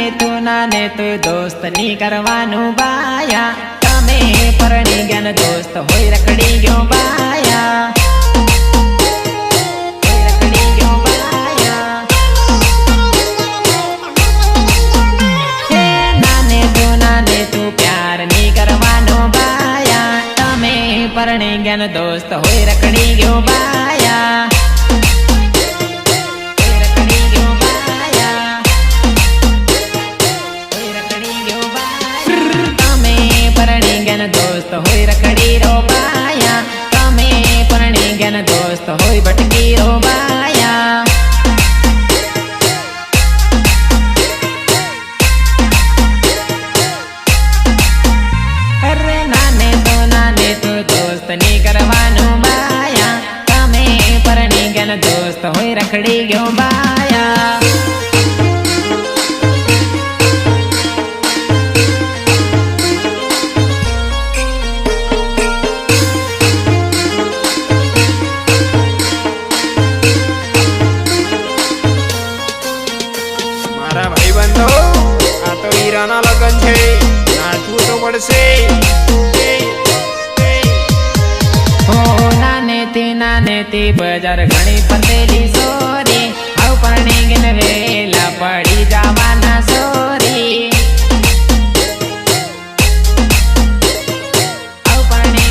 ને તું ના ને તું દોસ્તની કરવાનું બાયા. તમે પરણી ગયા દોસ્ત હોય રખડી ગયો બાયા. પરણી જ્ઞાન દોસ્ત હોય રખડી ગયો બાયા. દોસ્ત હોય રખડી રો બાયા તમે પણ ગયા દોસ્ત હોય બટકી રો બાયા ના ને તે બજાર ઘણી પતેલી સોરી. આવ પાણી ગન વેલા પડી જવાના સોરી. આવ પાણી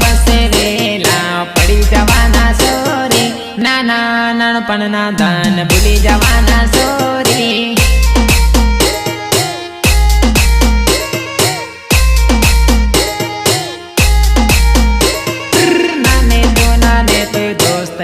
પાસે વેલા પડી જવાના સોરી. નાના નાનપણના દાન ભૂલી જવા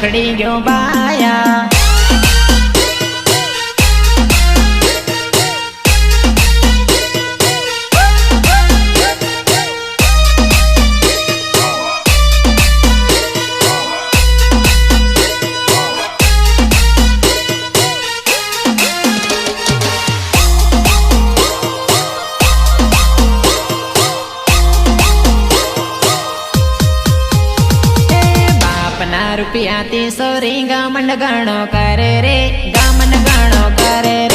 પકડી ગયો બાયા. પિયાતી સોરી ગામન ગાણો કરે રે ગામન ગાણો કરે